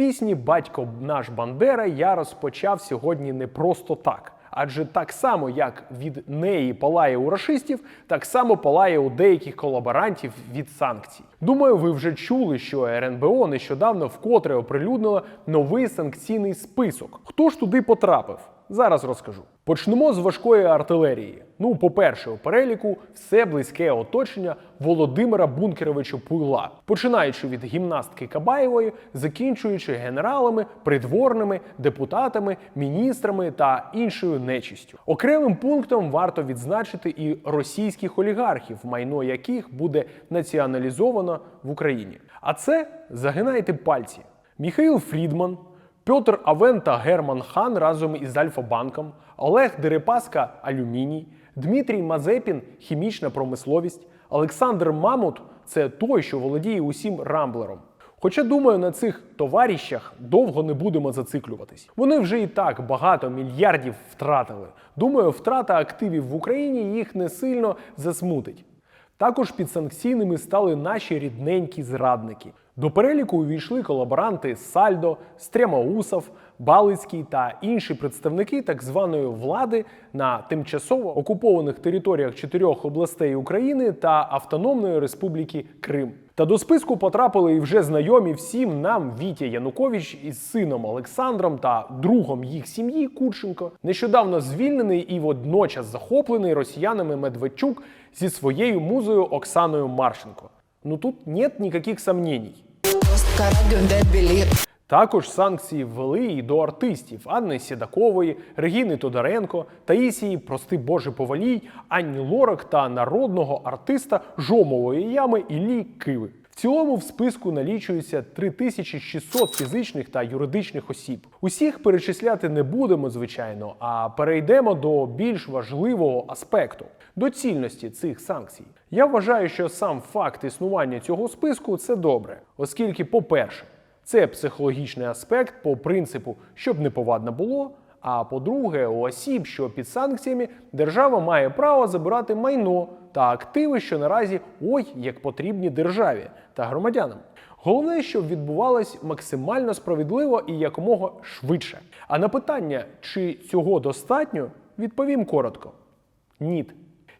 пісні Батько наш Бандера я розпочав сьогодні не просто так. Адже так само, як від неї палає у рашистів, так само палає у деяких колаборантів від санкцій. Думаю, ви вже чули, що РНБО нещодавно вкотре оприлюднила новий санкційний список. Хто ж туди потрапив? Зараз розкажу. Почнемо з важкої артилерії. Ну, по-перше, у переліку все близьке оточення Володимира Бункеровича Пуйла, починаючи від гімнастки Кабаєвої, закінчуючи генералами, придворними, депутатами, міністрами та іншою нечистю. Окремим пунктом варто відзначити і російських олігархів, майно яких буде націоналізовано в Україні. А це загинайте пальці. Міхаїл Фрідман, Петр Авен та Герман Хан разом із Альфа-банком, Олег Дерипаска Алюміній, Дмитрій Мазепін Хімічна промисловість, Олександр Мамут це той, що володіє усім рамблером. Хоча, думаю, на цих товаріщах довго не будемо зациклюватись. Вони вже і так багато мільярдів втратили. Думаю, втрата активів в Україні їх не сильно засмутить. Також підсанкційними стали наші рідненькі зрадники. До переліку увійшли колаборанти Сальдо, Стрямоусов, Балицький та інші представники так званої влади на тимчасово окупованих територіях чотирьох областей України та Автономної Республіки Крим. Та до списку потрапили і вже знайомі всім нам Вітя Янукович із сином Олександром та другом їх сім'ї Курченко, нещодавно звільнений і водночас захоплений росіянами Медведчук зі своєю музою Оксаною Марченко. Ну тут нет ніяких сомнений. Радио дать билет. Також санкції ввели і до артистів Анни Сідакової, Регіни Тодоренко, Таїсії, прости Боже Повалій, Анні Лорак та народного артиста Жомової ями Іллі Киви. В цілому в списку налічується 3600 фізичних та юридичних осіб. Усіх перечисляти не будемо, звичайно, а перейдемо до більш важливого аспекту доцільності цих санкцій. Я вважаю, що сам факт існування цього списку це добре, оскільки, по-перше, це психологічний аспект по принципу, щоб неповадно було. А по-друге, у осіб, що під санкціями, держава має право забирати майно та активи, що наразі ой як потрібні державі та громадянам. Головне, щоб відбувалось максимально справедливо і якомога швидше. А на питання, чи цього достатньо, відповім коротко: ні.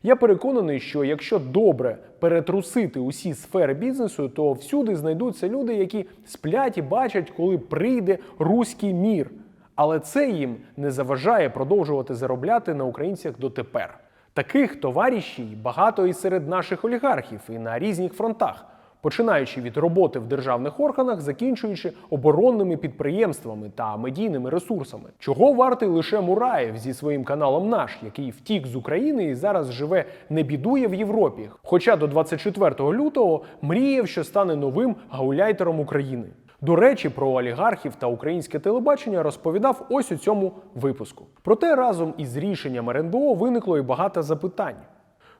Я переконаний, що якщо добре перетрусити усі сфери бізнесу, то всюди знайдуться люди, які сплять і бачать, коли прийде руський мір. Але це їм не заважає продовжувати заробляти на українцях дотепер. Таких товаришів багато і серед наших олігархів, і на різних фронтах починаючи від роботи в державних органах, закінчуючи оборонними підприємствами та медійними ресурсами. Чого вартий лише Мураєв зі своїм каналом наш, який втік з України і зараз живе не бідує в Європі. Хоча до 24 лютого мріяв, що стане новим гауляйтером України. До речі, про олігархів та українське телебачення розповідав ось у цьому випуску. Проте разом із рішенням РНБО виникло і багато запитань.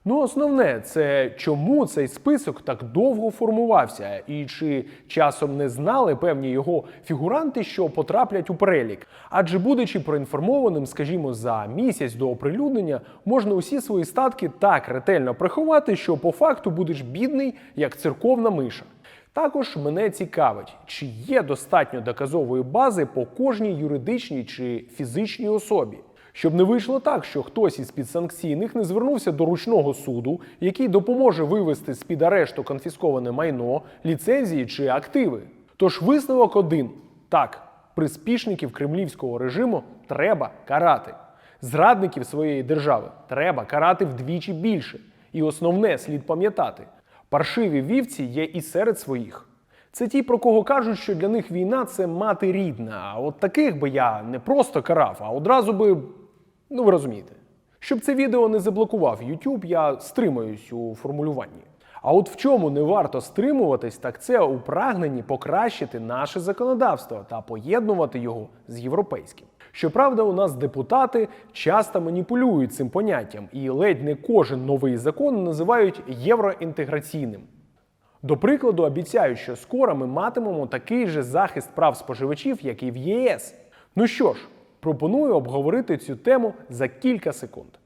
Ну, основне, це чому цей список так довго формувався, і чи часом не знали певні його фігуранти, що потраплять у перелік. Адже, будучи проінформованим, скажімо, за місяць до оприлюднення, можна усі свої статки так ретельно приховати, що по факту будеш бідний, як церковна миша. Також мене цікавить, чи є достатньо доказової бази по кожній юридичній чи фізичній особі. Щоб не вийшло так, що хтось із підсанкційних не звернувся до ручного суду, який допоможе вивести з під арешту конфісковане майно, ліцензії чи активи. Тож висновок один: так, приспішників кремлівського режиму треба карати. Зрадників своєї держави треба карати вдвічі більше. І основне слід пам'ятати: паршиві вівці є і серед своїх. Це ті, про кого кажуть, що для них війна це мати рідна. А от таких би я не просто карав, а одразу би. Ну, ви розумієте. Щоб це відео не заблокував YouTube, я стримаюсь у формулюванні. А от в чому не варто стримуватись, так це у прагненні покращити наше законодавство та поєднувати його з європейським. Щоправда, у нас депутати часто маніпулюють цим поняттям, і ледь не кожен новий закон називають євроінтеграційним. До прикладу, обіцяють, що скоро ми матимемо такий же захист прав споживачів, як і в ЄС. Ну що ж, пропоную обговорити цю тему за кілька секунд.